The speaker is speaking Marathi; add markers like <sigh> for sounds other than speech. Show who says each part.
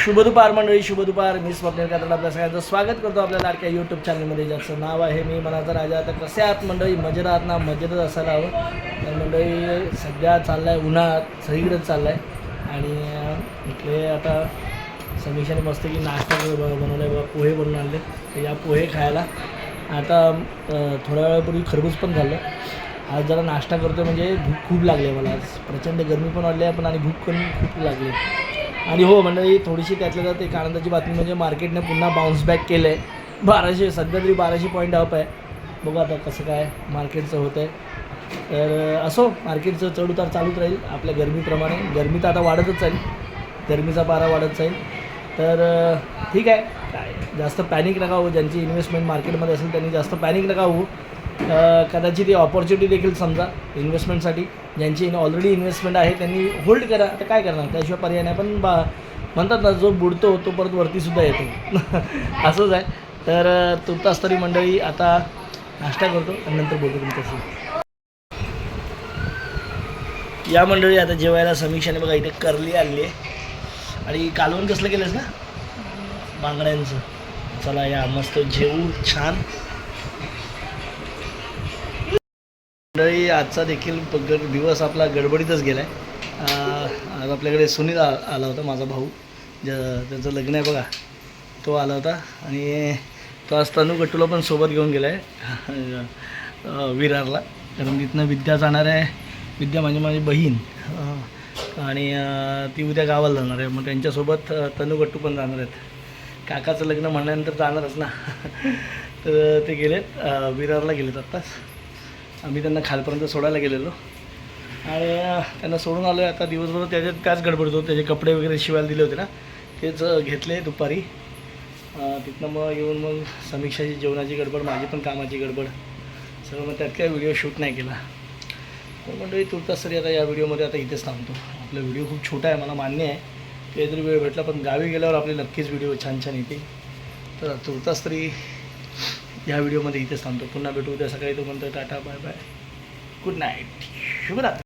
Speaker 1: शुभ दुपार मंडळी शुभ दुपार मी स्वप्नील कात्र आपल्या सगळ्यांचं स्वागत करतो आपल्या लाडक्या यूट्यूब चॅनलमध्ये ज्याचं नाव आहे मी मनाचा राजा. आता कसे आहात मंडळी? मजेत आहात ना? मजेतच असायला हवं तर मंडळी सध्या चाललं आहे उन्हाळ्यात सगळीकडेच चाललं आहे आणि इथले इकडे आता समीक्षाने मस्त की नाश्ता बनवला आहे पोहे बनवून आणले. तर या पोहे खायला. आता थोड्या वेळापूर्वी खरबूज पण झालं आज जरा नाश्ता करतो म्हणजे भूक खूप लागली आहे मला. आज प्रचंड गरमी पण वाढली आहे पण आणि भूक पण खूप लागली आहे. आणि हो मंडळी थोडीशी त्यातल्या जात एक आनंदाची बातमी म्हणजे मार्केटने पुन्हा बाउन्स बॅक केलं आहे बाराशे सध्या तरी बाराशे पॉईंट अप आहे. बघू आता कसं काय मार्केटचं होतं आहे तर असो मार्केटचं चढउतार चालूच राहील आपल्या गरमीप्रमाणे. गरमी तर आता वाढतच जाईल. गरमीचा पारा वाढत जाईल. तर ठीक आहे. काय जास्त पॅनिक नका होऊ. ज्यांची इन्व्हेस्टमेंट मार्केटमध्ये असेल त्यांनी जास्त पॅनिक नका होऊ. कदाचित ही ऑपॉर्च्युनिटी देखील समजा इन्व्हेस्टमेंटसाठी ज्यांची ऑलरेडी इन्व्हेस्टमेंट आहे त्यांनी होल्ड करा. तर काय करणार? त्याशिवाय पर्याय नाही. पण बा म्हणतात ना जो बुडतो तो परत वरतीसुद्धा येतो. <laughs> असंच आहे. तर अं, तुर्तास तरी मंडळी आता नाश्ता करतो आणि नंतर बोलतो तुमच्याशी. या मंडळी आता जेवायला समीक्षाने बघा इथे करली आणली आहे. आणि कालवण कसलं केलंस ना? बांगड्यांचं. चला या मस्त जेवू छान. मंडळी आजचा देखील गड दिवस आपला गडबडीतच गेला आहे आज आपल्याकडे सुनील आ आला होता माझा भाऊ. ज त्याचं लग्न आहे बघा. तो आला होता आणि तो आज तनू गट्टूला पण सोबत घेऊन गेला आहे विरारला. कारण तिथनं विद्या जाणार आहे. विद्या म्हणजे माझी बहीण. आणि ती उद्या गावाला जाणार आहे. मग त्यांच्यासोबत तनू गट्टू पण जाणार आहेत. काकाचं लग्न म्हणल्यानंतर जाणारच ना. <laughs> तर ते गेलेत. विरारला गेलेत आत्ताच. आम्ही त्यांना खालपर्यंत सोडायला गेलेलो. आणि त्यांना सोडून आलो आहे आता दिवसभर त्याच्यात त्याच गडबड होतो. त्याचे कपडे वगैरे शिवायला दिले होते ना. तेच घेतले दुपारी. तिथनं मग येऊन मग समीक्षाची जेवणाची गडबड माझी पण कामाची गडबड. सगळं मग त्यात काय व्हिडिओ शूट नाही केला. तर मंडळी तुर्तास तरी आता या व्हिडिओमध्ये आता इथेच थांबतो. आपला व्हिडिओ खूप छोटा आहे मला मान्य आहे. काहीतरी वेळ भेटला पण गावी गेल्यावर आपले नक्कीच व्हिडिओ छान छान येते तर तुर्तास तरी या व्हिडिओमध्ये इथेच थांबतो. पुन्हा भेटू. उद्या सकाळी तो म्हणतो tata bye bye. Good night शुभरात्री.